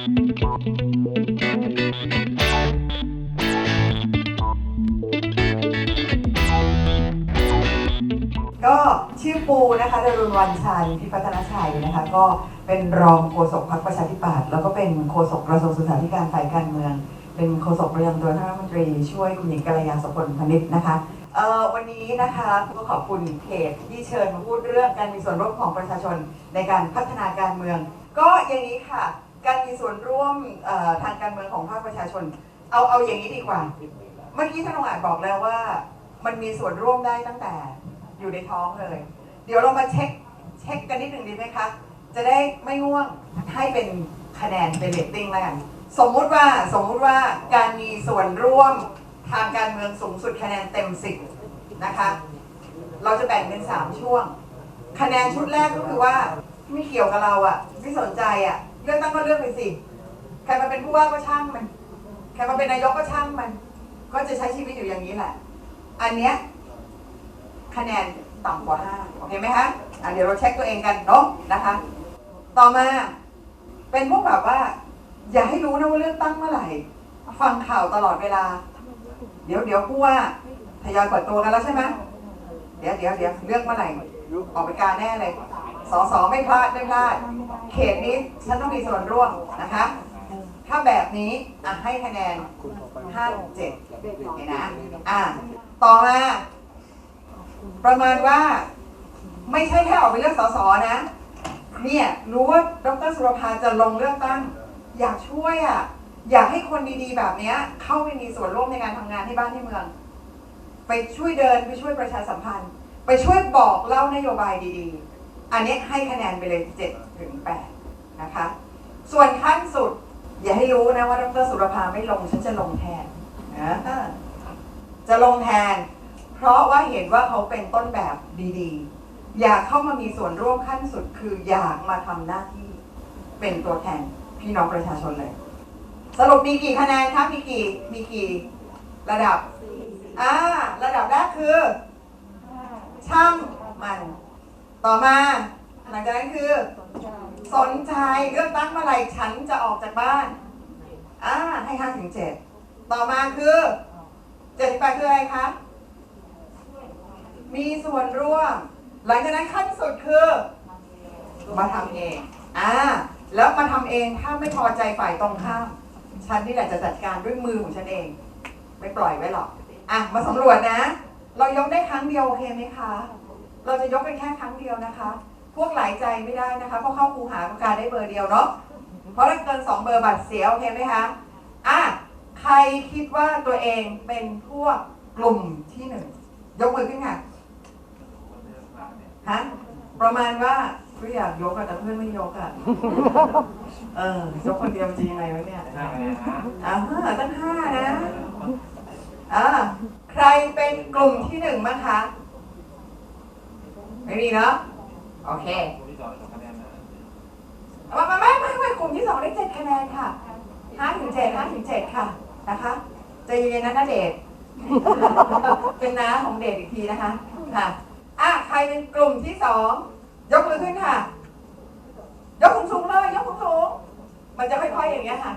ก็ชื่อปูนะคะดรุณวันชัยพิพัฒนาชัยนะคะ ก็เป็นรองโฆษกพรรคประชาธิปัตย์แล้วก็เป็นโฆษกกระทรวงศึกษาธิการฝ่ายการเมือง เป็นโฆษกประจำตัวท่านรัฐมนตรีช่วยคุณหญิงกัลยาสพลพนิษฐ์นะคะเอ่อวันนี้นะคะก็ขอบคุณเพจที่เชิญมาพูดเรื่องการมีส่วนร่วมของประชาชนในการพัฒนาการเมือง ก็อย่างนี้ค่ะ การมีส่วนร่วมทางการเมืองของภาคประชาชน เอาเอาอย่างนี้ดีกว่า เมื่อกี้ท่านองอาจบอกแล้วว่า มันมีส่วนร่วมได้ตั้งแต่อยู่ในท้องเลย เดี๋ยวเรามาเช็คเช็คกันนิดหนึ่งดีไหมคะ จะได้ไม่ง่วงให้เป็นคะแนนเป็นเรตติ้งแล้วกันสมมุติว่าสมมุติว่าการมีส่วนร่วมทางการเมืองสูงสุดคะแนนเต็มสิบนะคะ เราจะแบ่งเป็นสามช่วง คะแนนชุดแรกก็คือว่าไม่เกี่ยวกับเราอะไม่สนใจอะ เลือกตั้งก็เลือกไปสิ ใครมาเป็นผู้ว่าก็ช่างมัน ใครมาเป็นนายกก็ช่างมัน ก็จะใช้ชีวิตอยู่อย่างนี้แหละ อันเนี้ยคะแนนต่ำกว่าห้าโอเคไหมคะอะเดี๋ยวเราเช็คตัวเองกันเนาะนะคะ ต่อมาเป็นพวกแบบว่า อย่าให้รู้นะว่าเลือกตั้งเมื่อไหร่ ฟังข่าวตลอดเวลา เดี๋ยวเดี๋ยวผู้ว่าทยอยเปิดตัวกันแล้วใช่ไหมเดี๋ยวเดี๋ยวเดี๋ยวเลือกเมื่อไหร่ออกไปการแน่เลย สอสอไม่พลาดไม่พลาด เขตนี้ฉันต้องมีส่วนร่วมนะคะ ถ้าแบบนี้อะให้คะแนนห้าเจ็ดเห็นนะอะต่อมา ประมาณว่าไม่ใช่แค่ออกไปเลือกสสนะ เนี่ยรู้ว่าดรสุรภาจะลงเลือกตั้ง อยากช่วยอะอยากให้คนดีๆ แบบเนี้ยเข้าไปมีส่วนร่วมในการทำงานที่บ้านที่เมือง ไปช่วยเดินไปช่วยประชาสัมพันธ์ ไปช่วยบอกเล่านโยบายดีๆ อันนี้ให้คะแนนไปเลย7ถึง8นะคะ ส่วนขั้นสุด อย่าให้รู้นะว่าดรสุรภาไม่ลงฉันจะลงแทนนะจะลงแทน เพราะว่าเห็นว่าเขาเป็นต้นแบบดีๆ อยากเข้ามามีส่วนร่วมขั้นสุดคืออยากมาทำหน้าที่เป็นตัวแทนพี่น้องประชาชนเลย สรุปมีกี่คะแนนคะมีกี่มีกี่ระดับอ่าระดับแรกคือ ช่างมัน ต่อมาหลังจากนั้นคือ สนใจเลือกตั้งเมื่อไหร่ฉันจะออกจากบ้านอ่าให้ห้าถึงเจ็ดต่อมาคือเจ็ดแปดคืออะไรคะมีส่วนร่วม หลังจากนั้นขั้นสุดคือมาทำเองอ่าแล้วมาทำเองถ้าไม่พอใจฝ่ายตรงข้ามฉันนี่แหละจะจัดการด้วยมือของฉันเอง ไม่ปล่อยไว้หรอกอะมาสำรวจนะ เรายกได้ครั้งเดียวโอเคไหมคะ เราจะยกกันแค่ครั้งเดียวนะคะ พวกหลายใจไม่ได้นะคะ เพราะเข้าคูหาก็การได้เบอร์เดียวเนาะ เพราะถ้าเกินสองเบอร์บัตรเสียโอเคไหมคะ อะ ใครคิดว่าตัวเองเป็นพวกกลุ่มที่หนึ่งยกมือขึ้นค่ะ ฮะ ประมาณว่าก็อยากยกอะแต่เพื่อนไม่ยกอะเออยกคนเดียวมันจะยังไงวะเนี่ยอ่าตั้งห้านะอ่าใครเป็นกลุ่มที่หนึ่งบ้างคะ ไม่มีเนาะโอเคไม่ไม่ไม่ไม่ไม่กลุ่มที่สองได้เจ็ดคะแนนค่ะห้าถึงเจ็ดห้าถึงเจ็ดค่ะนะคะใจเย็นๆนะนาเดชเป็นน้าของเดชอีกทีนะคะค่ะอะใครเป็นกลุ่มที่สองยกมือขึ้นค่ะ ยกสูงๆเลยยกสูงๆมันจะค่อยๆอย่างเงี้ยค่ะ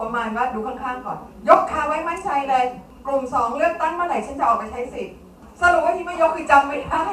ประมาณว่าดูข้างๆก่อน ยกขาไว้มั่นใจเลย กลุ่มสองเลือกตั้งเมื่อไหร่ฉันจะออกไปใช้สิทธิ์ สรุปว่าที่ไม่ยกคือจำไม่ได้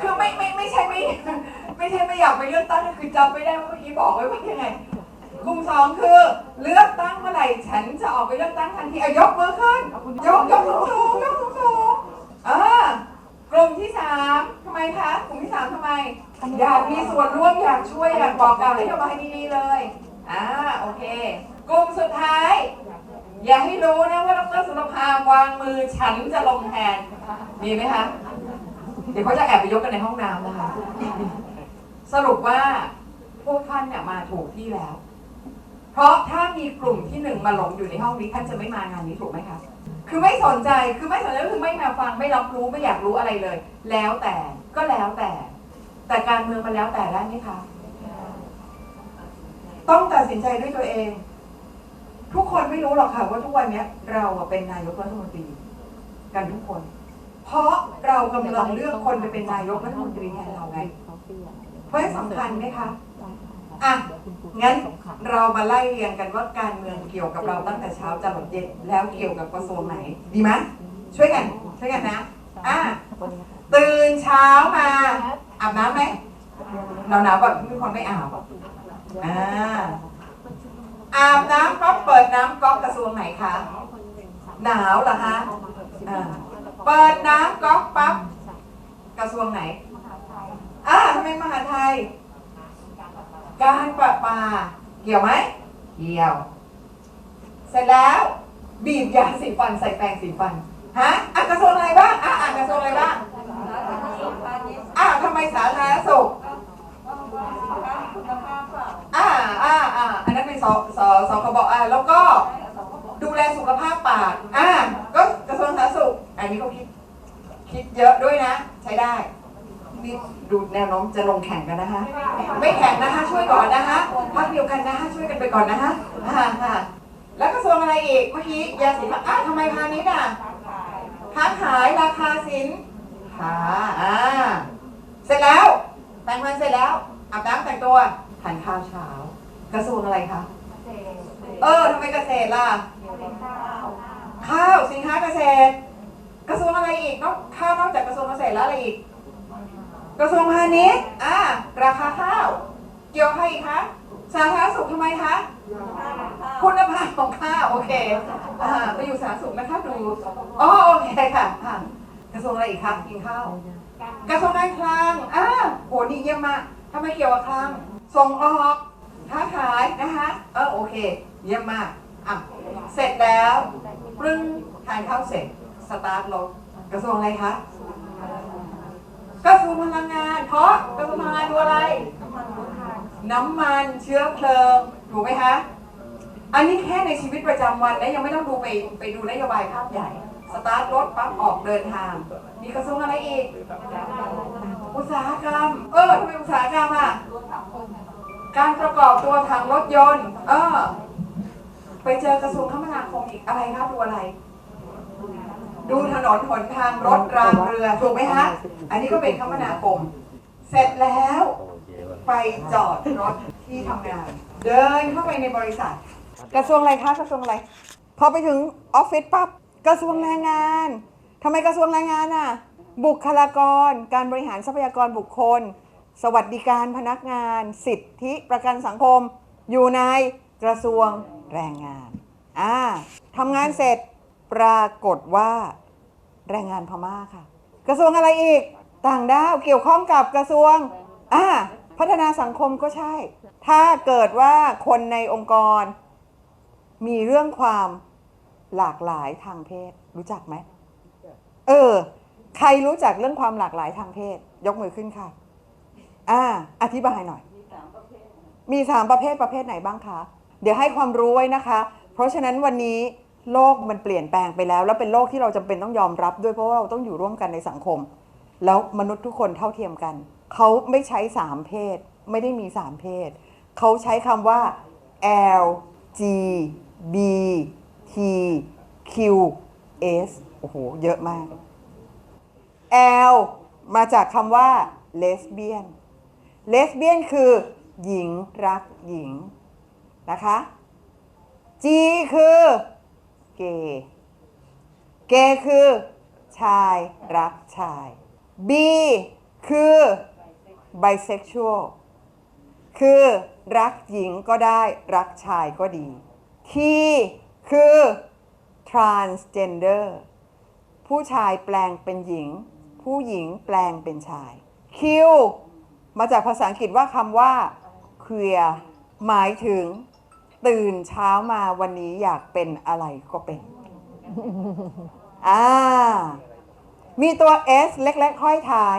คือไม่ไม่ไม่ใช่ไม่ไม่ใช่ไม่อยากไปเลือกตั้งคือจำไม่ได้ว่าเมื่อกี้บอกไว้ว่ายังไงกลุ่มสองคือเลือกตั้งเมื่อไหร่ฉันจะออกไปเลือกตั้งทันทีอายกมือขึ้นยกยกสูงสูงยกสูงสูงอ่ากลุ่มที่สามทำไมคะกลุ่มที่สามทำไม อยากมีส่วนร่วมอยากช่วยอยากบอกกล่าวนโยบายดีๆเลยอ่าโอเค กลุ่มสุดท้าย อย่าให้รู้นะว่าดรสุรภาวางมือฉันจะลงแทน มีไหมคะ เดี๋ยวเขาจะแอบไปยกกันในห้องน้ำนะคะ สรุปว่าพวกท่านเนี่ยมาถูกที่แล้ว เพราะถ้ามีกลุ่มที่หนึ่งมาหลงอยู่ในห้องนี้ท่านจะไม่มางานนี้ถูกไหมคะ คือไม่สนใจ คือไม่สนใจคือไม่มาฟัง ไม่รับรู้ ไม่อยากรู้อะไรเลย แล้วแต่ ก็แล้วแต่ แต่การเมืองมันแล้วแต่ได้ไหมคะ ต้องตัดสินใจด้วยตัวเอง ทุกคนไม่รู้หรอกค่ะว่าทุกวันนี้เราเป็นนายกรัฐมนตรีกันทุกคน เพราะเรากำลังเลือกคนไปเป็นนายกรัฐมนตรีแทนเราไงเพราะฉะนั้นสำคัญไหมคะอะงั้นเรามาไล่เรียงกันว่าการเมืองเกี่ยวกับเราตั้งแต่เช้าจนถึงเย็นแล้วเกี่ยวกับกระทรวงไหน ดีไหมช่วยกัน ช่วยกันนะอะตื่นเช้ามาอาบน้ำไหมหนาวหนาวๆแบบมีคนไม่อาบอ่า อาบน้ำก๊อกเปิดน้ำก๊อกกระทรวงไหนคะ หนาวเหรอคะเปิดน้ำก๊อกปั๊บกระทรวงไหนอ่าทำไมมหาไทย การประปา เกี่ยวไหม เกี่ยว เสร็จแล้วบีบยาสีฟันใส่แปรงสีฟัน ฮะอะกระทรวงอะไรบ้างอะอะกระทรวงอะไรบ้างอะทำไมสาธารณสุข อ่า อ่าอ่าอันนั้นเป็นสสสคบอ่าแล้วก็ดูแลสุขภาพปากอ่าก็กระทรวงสาธารณสุข อันนี้ก็คิดคิดเยอะด้วยนะ ใช้ได้นี่ดูแนวโน้มจะลงแข่งกันนะคะ ไม่แข่งนะคะ ช่วยก่อนนะคะพักเดียวกันนะคะช่วยกันไปก่อนนะคะอ่าค่ะแล้วกระทรวงอะไรอีกเมื่อกี้ยาสีฟันอะทำไมพาณิชย์อะค้าขายราคาสินค้าอ่าเสร็จแล้วแต่งงานเสร็จแล้วอาบน้ำแต่งตัวทานข้าวเช้า กระทรวงอะไรคะ เออทำไมเกษตรล่ะ ข้าวสินค้าเกษตร กระทรวงอะไรอีกนอกข้าวนอกจากกระทรวงเกษตรแล้วอะไรอีก กระทรวงพาณิชย์อ่าราคาข้าว เกี่ยวใครอีกคะสาธารณสุขทำไมคะคุณภาพของข้าวโอเคอ่าไปอยู่สาธารณสุขนะคะดูอ๋อโอเคค่ะอ่ากระทรวงอะไรอีกคะกินข้าวกระทรวงการคลังอ่าโหนี่เยี่ยมมากทำไมเกี่ยวกับคลังส่งออก ค้าขายนะคะเออโอเค เยี่ยมมากอะเสร็จแล้วปรึ้งทานข้าวเสร็จสตาร์ทรถกระทรวงอะไรคะกระทรวงพลังงาน เพราะกระทรวงพลังงานดูอะไร น้ำมันเชื้อเพลิงถูกไหมคะอันนี้แค่ในชีวิตประจำวันนะยังไม่ต้องดูไปไปดูนโยบายภาพใหญ่ สตาร์ทรถปั๊บออกเดินทาง มีกระทรวงอะไรอีก อุตสาหกรรม เออทำไมอุตสาหกรรมอะ การประกอบตัวทางรถยนต์ เออ ไปเจอกระทรวงคมนาคมอีกอะไรคะดูอะไร ดูถนนหนทางรถรางเรือถูกไหมคะอันนี้ก็เป็นคมนาคม เสร็จแล้ว ไปจอดรถที่ทำงาน เดินเข้าไปในบริษัท กระทรวงอะไรคะกระทรวงอะไร พอไปถึงออฟฟิศปั๊บกระทรวงแรงงานทำไมกระทรวงแรงงานอะ บุคลากร การบริหารทรัพยากรบุคคล สวัสดิการพนักงาน สิทธิประกันสังคม อยู่ในกระทรวงแรงงานอ่าทำงานเสร็จปรากฏว่าแรงงานพม่าค่ะ กระทรวงอะไรอีกต่างด้าวเกี่ยวข้องกับกระทรวงอ่าพัฒนาสังคมก็ใช่ ถ้าเกิดว่าคนในองค์กร มีเรื่องความหลากหลายทางเพศ รู้จักไหมเออ ใครรู้จักเรื่องความหลากหลายทางเพศ ยกมือขึ้นค่ะ อ่าอธิบายหน่อยมีสามประเภทประเภทไหนบ้างคะ เดี๋ยวให้ความรู้ไว้นะคะ เพราะฉะนั้นวันนี้โลกมันเปลี่ยนแปลงไปแล้ว แล้วเป็นโลกที่เราจำเป็นต้องยอมรับด้วยเพราะว่าเราต้องอยู่ร่วมกันในสังคม แล้วมนุษย์ทุกคนเท่าเทียมกัน เขาไม่ใช้สามเพศ ไม่ได้มีสามเพศ เขาใช้คำว่า L G B T Q S โอ้โห เยอะมาก L มาจากคำว่า lesbian lesbian คือ หญิงรักหญิงนะคะ G คือเกย์เกย์คือ ชายรักชาย B คือ bisexual คือรักหญิงก็ได้รักชายก็ดี T คือ transgender ผู้ชายแปลงเป็นหญิง ผู้หญิงแปลงเป็นชาย Q มาจากภาษาอังกฤษว่าคำว่า queer หมายถึง ตื่นเช้ามาวันนี้อยากเป็นอะไรก็เป็น อ่า มีตัว S เล็กๆห้อยท้าย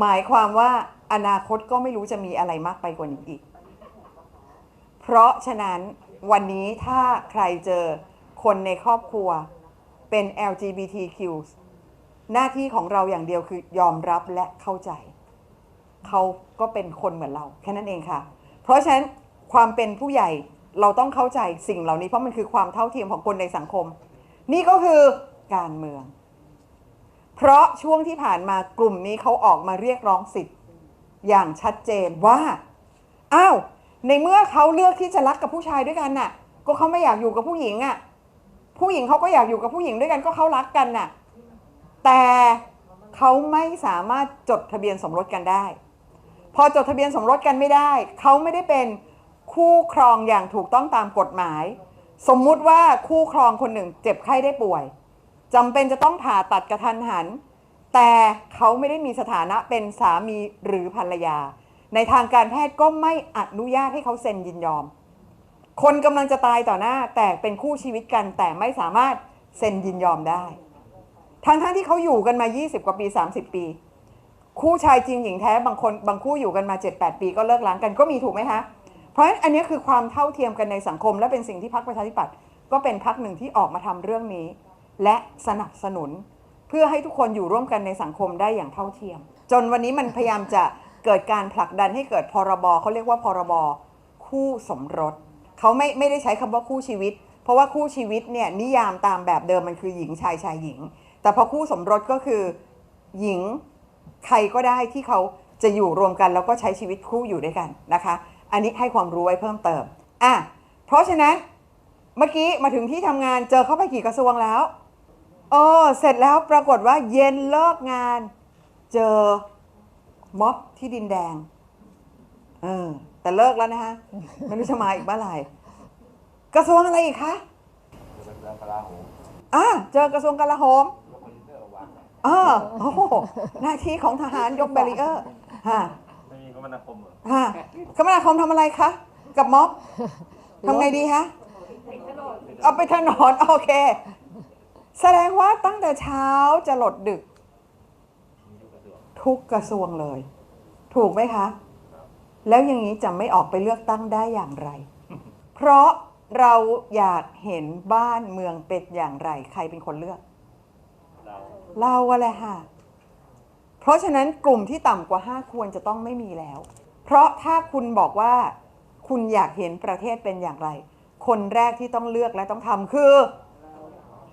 หมายความว่าอนาคตก็ไม่รู้จะมีอะไรมากไปกว่านี้อีก เพราะฉะนั้นวันนี้ถ้าใครเจอคนในครอบครัวเป็น LGBTQ หน้าที่ของเราอย่างเดียวคือยอมรับและเข้าใจ เขาก็เป็นคนเหมือนเราแค่นั้นเองค่ะ เพราะฉะนั้นความเป็นผู้ใหญ่เราต้องเข้าใจสิ่งเหล่านี้เพราะมันคือความเท่าเทียมของคนในสังคม นี่ก็คือการเมือง เพราะช่วงที่ผ่านมากลุ่มนี้เขาออกมาเรียกร้องสิทธิ์ อย่างชัดเจนว่าอ้าวในเมื่อเขาเลือกที่จะรักกับผู้ชายด้วยกันน่ะ ก็เขาไม่อยากอยู่กับผู้หญิงอะผู้หญิงเขาก็อยากอยู่กับผู้หญิงด้วยกันก็เขารักกันน่ะ แต่เขาไม่สามารถจดทะเบียนสมรสกันได้ พอจดทะเบียนสมรสกันไม่ได้ เขาไม่ได้เป็นคู่ครองอย่างถูกต้องตามกฎหมาย สมมุติว่าคู่ครองคนหนึ่งเจ็บไข้ได้ป่วยจำเป็นจะต้องผ่าตัดกระทันหัน แต่เขาไม่ได้มีสถานะเป็นสามีหรือภรรยา ในทางการแพทย์ก็ไม่อนุญาตให้เขาเซ็นยินยอม คนกำลังจะตายต่อหน้าแต่เป็นคู่ชีวิตกันแต่ไม่สามารถเซ็นยินยอมได้ ทั้งทั้งๆที่เขาอยู่กันมา 20 กว่าปี 30 ปี คู่ชายจริงหญิงแท้บางคนบางคู่อยู่กันมา 7-8 ปีก็เลิกล้างกันก็มีถูกไหมคะ เพราะฉะนั้นอันนี้คือความเท่าเทียมกันในสังคม และเป็นสิ่งที่พรรคประชาธิปัตย์ก็เป็นพรรคหนึ่งที่ออกมาทำเรื่องนี้ และสนับสนุน เพื่อให้ทุกคนอยู่ร่วมกันในสังคมได้อย่างเท่าเทียม จนวันนี้มันพยายามจะเกิดการผลักดันให้เกิดพรบเขาเรียกว่าพรบคู่สมรสเขาไม่ไม่ได้ใช้คำว่าคู่ชีวิต เพราะว่าคู่ชีวิตเนี่ยนิยามตามแบบเดิมมันคือหญิงชายชายหญิง แต่พอคู่สมรสก็คือหญิง ใครก็ได้ที่เขาจะอยู่รวมกันแล้วก็ใช้ชีวิตคู่อยู่ด้วยกันนะคะ อันนี้ให้ความรู้ไว้เพิ่มเติมอะเพราะฉะนั้นเมื่อกี้มาถึงที่ทำงานเจอเข้าไปกี่กระทรวงแล้วเออเสร็จแล้วปรากฏว่าเย็นเลิกงาน เจอม็อบที่ดินแดงเออแต่เลิกแล้วนะคะไม่รู้จะมาอีกเมื่อไหร่กระทรวงอะไรอีกคะเป็นเรื่องกลาโหมอ่าเจอกระทรวงกลาโหม เออโอ้โหหน้าที่ของทหารยกแบรีเออร์ฮะไม่มีคมนาคมเหรอฮะคมนาคมทำอะไรคะ กับม็อบทำไงดีคะเอาไปถนนโอเค แสดงว่าตั้งแต่เช้าจะหลดดึก ทุกกระทรวงเลย ถูกไหมคะ แล้วอย่างนี้จะไม่ออกไปเลือกตั้งได้อย่างไร เพราะเราอยากเห็นบ้านเมืองเป็นอย่างไร ใครเป็นคนเลือก เราเราอะไรค่ะ เพราะฉะนั้นกลุ่มที่ต่ำกว่า 5 ควรจะต้องไม่มีแล้ว เพราะถ้าคุณบอกว่าคุณอยากเห็นประเทศเป็นอย่างไร คนแรกที่ต้องเลือกและต้องทำคือ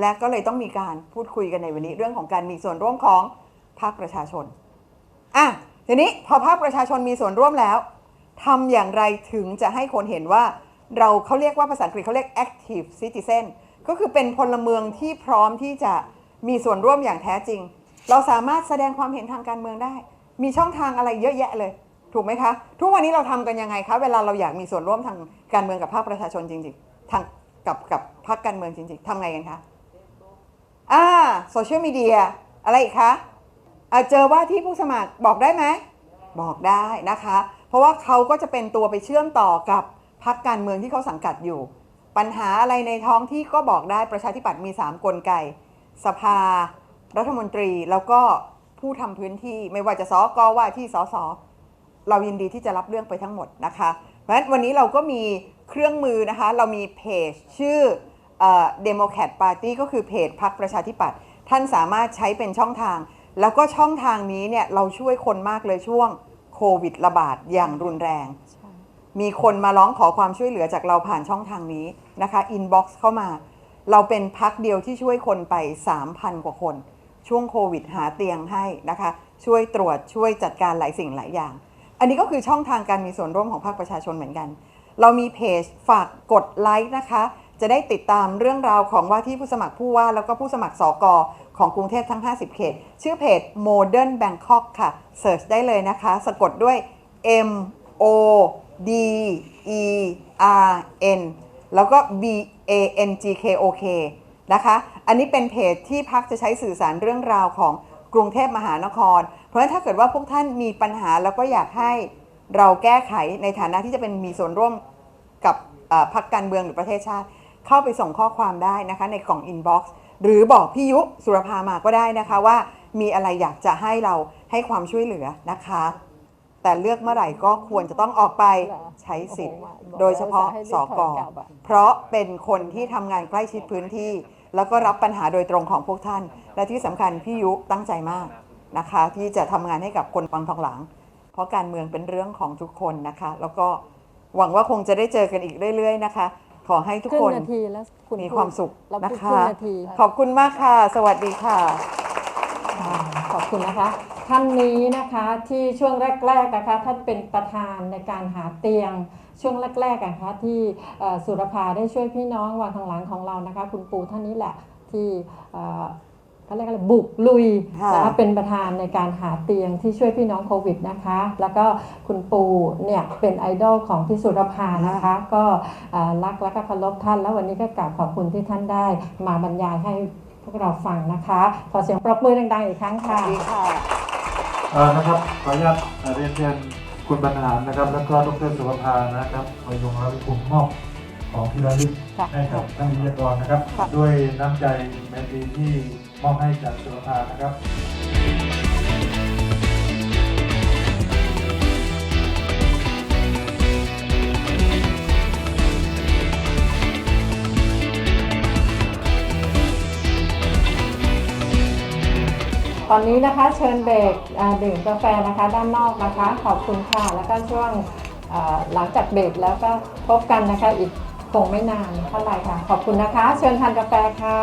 และก็เลยต้องมีการพูดคุยกันในวันนี้ เรื่องของการมีส่วนร่วมของภาคประชาชนอะทีนี้พอภาคประชาชนมีส่วนร่วมแล้วทำอย่างไรถึงจะให้คนเห็นว่าเราเขาเรียกว่าภาษาอังกฤษเขาเรียก active citizen ก็คือเป็นพลเมืองที่พร้อมที่จะ มีส่วนร่วมอย่างแท้จริง เราสามารถแสดงความเห็นทางการเมืองได้ มีช่องทางอะไรเยอะแยะเลย ถูกไหมคะ ทุกวันนี้เราทำกันยังไงคะเวลาเราอยากมีส่วนร่วมทางการเมืองกับภาคประชาชนจริงๆทางกับกับภาคการเมืองจริงๆทำไงกันคะอ่าโซเชียลมีเดียอะไรอีกคะอะเจอว่าที่ผู้สมัครบอกได้ไหม บอกได้นะคะ เพราะว่าเขาก็จะเป็นตัวไปเชื่อมต่อกับพรรคการเมืองที่เขาสังกัดอยู่ ปัญหาอะไรในท้องที่ก็บอกได้ประชาธิปัตย์มี 3 กลไก สภา รัฐมนตรี แล้วก็ผู้ทำพื้นที่ไม่ว่าจะสกว่าที่สสเรายินดีที่จะรับเรื่องไปทั้งหมดนะคะ เพราะฉะนั้นวันนี้เราก็มีเครื่องมือนะคะ เรามีเพจชื่อเดโมแครตปาร์ตี้ก็คือเพจพรรคประชาธิปัตย์ท่านสามารถใช้เป็นช่องทาง แล้วก็ช่องทางนี้เนี่ยเราช่วยคนมากเลยช่วงโควิดระบาดอย่างรุนแรง มีคนมาร้องขอความช่วยเหลือจากเราผ่านช่องทางนี้นะคะอินบ็อกซ์เข้ามา เราเป็นพักเดียวที่ช่วยคนไป 3,000 กว่าคน ช่วงโควิดหาเตียงให้นะคะ ช่วยตรวจช่วยจัดการหลายสิ่งหลายอย่าง อันนี้ก็คือช่องทางการมีส่วนร่วมของภาคประชาชนเหมือนกัน เรามีเพจฝากกดไลค์นะคะ จะได้ติดตามเรื่องราวของว่าที่ผู้สมัครผู้ว่า แล้วก็ผู้สมัครสอกอของกรุงเทพทั้ง 50 เขต ชื่อเพจ Modern Bangkok ค่ะเสิร์ชได้เลยนะคะ สะกดด้วย M O D E R N แล้วก็ B A N G K O K นะคะ อันนี้เป็นเพจที่พักจะใช้สื่อสารเรื่องราวของกรุงเทพมหานคร เพราะฉะนั้นถ้าเกิดว่าพวกท่านมีปัญหาแล้วก็อยากให้เราแก้ไขในฐานะที่จะเป็นมีส่วนร่วมกับพรรคการเมืองหรือประเทศชาติ เข้าไปส่งข้อความได้นะคะในกล่องอินบ็อกซ์หรือบอกพี่ยุสุรภามาก็ได้นะคะว่ามีอะไรอยากจะให้เราให้ความช่วยเหลือนะคะ แต่เลือกเมื่อไหร่ก็ควรจะต้องออกไปใช้สิทธิ์ โดยเฉพาะสกเพราะเป็นคนที่ทำงานใกล้ชิดพื้นที่ แล้วก็รับปัญหาโดยตรงของพวกท่าน และที่สำคัญพี่ยุตั้งใจมากนะคะ ที่จะทำงานให้กับคนฟังทองหลัง เพราะการเมืองเป็นเรื่องของทุกคนนะคะ แล้วก็หวังว่าคงจะได้เจอกันอีกเรื่อย ๆ นะคะ ขอให้ทุกครึ่คงนนาทีแล้วคุณมีพูดความสุขเรานะพูดคะรึ่งนาทีขอบคุณมากค่ะ สวัสดีค่ะ ขอบคุณนะคะ ท่านนี้นะคะที่ช่วงแรกๆนะคะท่านเป็นประธานในการหาเตียงช่วงแรกๆนะคะที่เอ่อสุรภาได้ช่วยพี่น้องวางทางหลังของเรานะคะ คุณปูท่านนี้แหละที่เอ่อเขาเรียกอะไรบุกลุยค่ะนะคะเป็นประธานในการหาเตียงที่ช่วยพี่น้องโควิดนะคะ แล้วก็คุณปูเนี่ยเป็นไอดอลของพี่สุรภานะคะ ก็เอ่อรักและก็เคารพท่าน แล้ววันนี้ก็กราบขอบคุณที่ท่านได้ มาบรรยายให้พวกเราฟังนะคะ ขอเสียงปรบมือดังๆอีกครั้งสค่ะวัสดีค่ะ เอ่อนะครับขออนุญาตเอ่อเรียนเชิญคุณบรรหารนะครับ แล้วก็ดรสุภภานะครับมายงรับกลุ่มมอบของที่ระลึกค่ะให้กับท่านวิทยากรนะครับ ค่ะ ด้วยน้ำใจแมตรีที่มอบให้จากสุภภานะครับ อนนี้นะคะเชิญเบรกดื่มกาแฟนะคะด้านนอกนะคะ ขอบคุณค่ะ แล้วก็ช่วงหลังจากเบรกแล้วก็พบกันนะคะอีกคงไม่นานเท่าไหร่ค่ะ ขอบคุณนะคะ เชิญทานกาแฟค่ะ